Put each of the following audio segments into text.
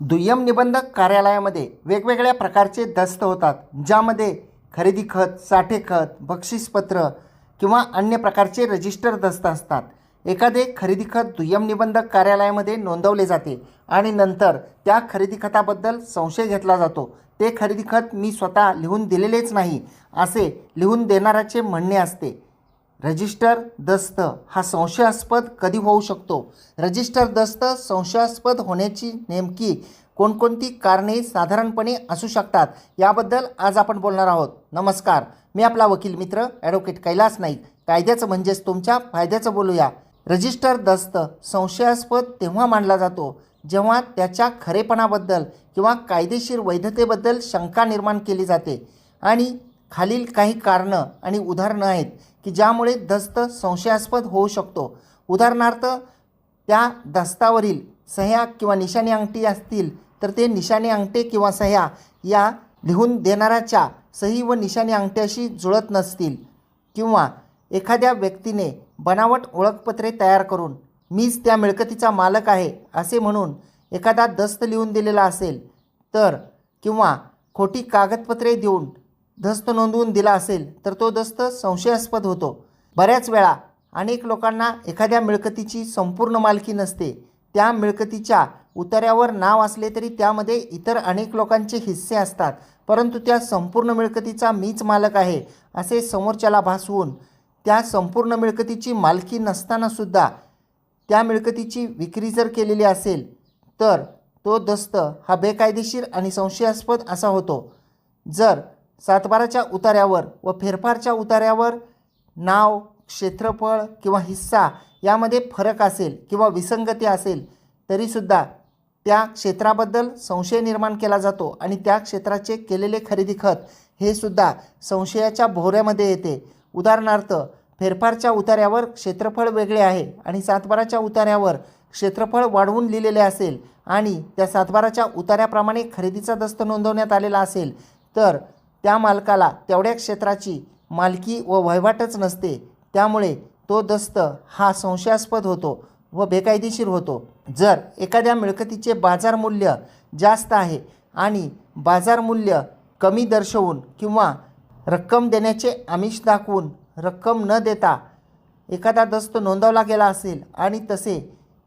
दुय्यम निबंधक कार्यालयामध्ये वेगवेगळ्या प्रकारचे दस्त होतात ज्यामध्ये खरेदी खत साठे खत बक्षीसपत्र किंवा अन्य प्रकारचे रजिस्टर दस्त असतात. एखादे खरेदी खत दुय्यम निबंधक कार्यालयामध्ये नोंदवले जाते आणि नंतर त्या खरेदी खताबद्दल संशय घेतला जातो. ते खरेदी खत मी स्वतः लिहून दिलेलेच नाही असे लिहून देणाऱ्याचे म्हणणे असते. रजिस्टर दस्त हा संशयास्पद कधी होऊ शकतो? रजिस्टर दस्त संशयास्पद होण्याची नेमकी कोणकोणती कारणे साधारणपणे असू शकतात? याबद्दल आज आपण बोलणार आहोत. नमस्कार. मी आपला वकील मित्र ॲडव्होकेट कैलास नाईक. कायद्याचं म्हणजेच तुमच्या फायद्याचं बोलूया. रजिस्टर दस्त संशयास्पद तेव्हा मानला जातो जेव्हा त्याच्या खरेपणाबद्दल किंवा कायदेशीर वैधतेबद्दल शंका निर्माण केली जाते. आणि खालील काही कारणं आणि उदाहरणं आहेत. की ज्यामुळे दस्त संशयास्पद होऊ शकतो. उदाहरणार्थ त्या दस्तावरील सह्या किंवा निशाणी अंगठी असतील तर ते निशाणी अंगठे किंवा सह्या या लिहून देणाऱ्याच्या सही व निशाणी अंगठ्याशी जुळत नसतील. किंवा एखाद्या व्यक्तीने बनावट ओळखपत्रे तयार करून मीच त्या मिळकतीचा मालक आहे असे म्हणून एखादा दस्त लिहून दिलेला असेल तर किंवा खोटी कागदपत्रे देऊन दस्त नोंदवून दिला असेल तर तो दस्त संशयास्पद होतो. बऱ्याच वेळा अनेक लोकांना एखाद्या मिळकतीची संपूर्ण मालकी नसते. त्या मिळकतीच्या उतार्यावर नाव असले तरी त्यामध्ये इतर अनेक लोकांचे हिस्से असतात. परंतु त्या संपूर्ण मिळकतीचा मीच मालक आहे असे समोरच्याला भासवून त्या संपूर्ण मिळकतीची मालकी नसतानासुद्धा त्या मिळकतीची विक्री जर केलेली असेल तर तो दस्त हा बेकायदेशीर आणि संशयास्पद असा होतो. जर सातबाराच्या उतार्यावर व फेरफारच्या उतार्यावर नाव क्षेत्रफळ किंवा हिस्सा यामध्ये फरक असेल किंवा विसंगती असेल तरीसुद्धा त्या क्षेत्राबद्दल संशय निर्माण केला जातो आणि त्या क्षेत्राचे केलेले खरेदी खत हे सुद्धा संशयाच्या भोवऱ्यामध्ये येते. उदाहरणार्थ फेरफारच्या उतार्यावर क्षेत्रफळ वेगळे आहे आणि सातबाराच्या उतार्यावर क्षेत्रफळ वाढवून लिहिलेले असेल आणि त्या सातबाराच्या उतार्याप्रमाणे खरेदीचा दस्त नोंदवण्यात आलेला असेल तर त्या मालकाला तेवढ्या क्षेत्राची मालकी व वहिवाटच नसते. त्यामुळे तो दस्त हा संशयास्पद होतो व बेकायदेशीर होतो. जर एखाद्या मिळकतीचे बाजार मूल्य जास्त आहे आणि बाजार मूल्य कमी दर्शवून किंवा रक्कम देण्याचे आमिष दाखवून रक्कम न देता एखादा दस्त नोंदवला गेला असेल आणि तसे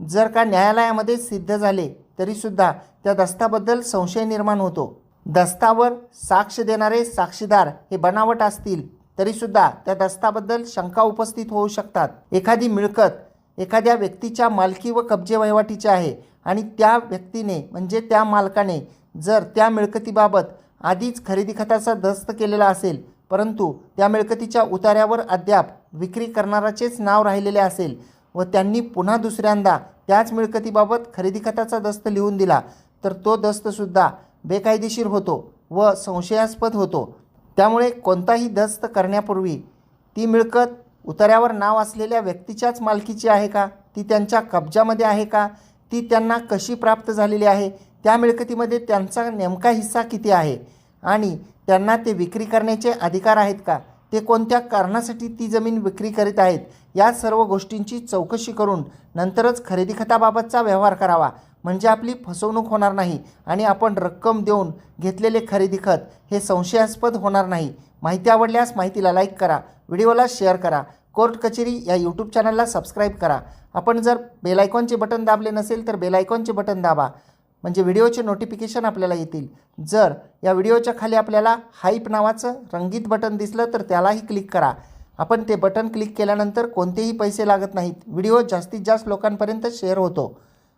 जर का न्यायालयामध्ये सिद्ध झाले तरीसुद्धा त्या दस्ताबद्दल संशय निर्माण होतो. दस्तावर साक्ष देणारे साक्षीदार हे बनावट असतील तरीसुद्धा त्या दस्ताबद्दल शंका उपस्थित होऊ शकतात. एखादी मिळकत एखाद्या व्यक्तीच्या मालकी व कब्जे वहिवाटीची आहे आणि त्या व्यक्तीने म्हणजे त्या मालकाने जर त्या मिळकतीबाबत आधीच खरेदी खताचा दस्त केलेला असेल परंतु त्या मिळकतीच्या उतार्यावर अद्याप विक्री करणाराचेच नाव राहिलेले असेल व त्यांनी पुन्हा दुसऱ्यांदा त्याच मिळकतीबाबत खरेदी खताचा दस्त लिहून दिला तर तो दस्तसुद्धा बेकायदेशीर होतो व संशयास्पद होतो. त्यामुळे कोणताही दस्त करण्यापूर्वी ती मिळकत उतार्यावर नाव असलेल्या व्यक्तीच्याच मालकीची आहे का? ती त्यांच्या कब्जामध्ये आहे का? ती त्यांना कशी प्राप्त झालेली आहे? त्या मिळकतीमध्ये त्यांचा नेमका हिस्सा किती आहे? आणि त्यांना ते विक्री करण्याचे अधिकार आहेत का? ते कोणत्या कारणासाठी ती जमीन विक्री करीत आहेत? या सर्व गोष्टींची चौकशी करून नंतरच खरेदी खताबाबतचा व्यवहार करावा. म्हणजे आपली फसवणूक होणार नाही आणि आपण रक्कम देऊन घेतलेले खरेदी खत हे संशयास्पद होणार नाही. माहिती आवडल्यास माहितीला लाईक करा व्हिडिओला शेअर करा कोर्ट कचेरी या यूट्यूब चॅनलला सबस्क्राईब करा. आपण जर बेलायकॉनचे बटन दाबले नसेल तर बेलायकॉनचे बटन दाबा. म्हणजे व्हिडिओचे नोटिफिकेशन आपल्याला येतील. जर या व्हिडिओच्या खाली आपल्याला हाईप नावाचं रंगीत बटन दिसलं तर त्यालाही क्लिक करा. आपण ते बटन क्लिक केल्यानंतर कोणतेही पैसे लागत नाहीत. व्हिडिओ जास्तीत जास्त लोकांपर्यंत शेअर होतो.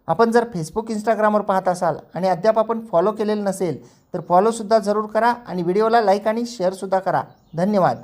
आपण जर फेसबुक इंस्टाग्रामवर पाहत असाल आणि अद्याप आपण फॉलो केलेलं नसेल तर फॉलोसुद्धा जरूर करा आणि व्हिडिओला लाईक आणि शेअरसुद्धा करा. धन्यवाद.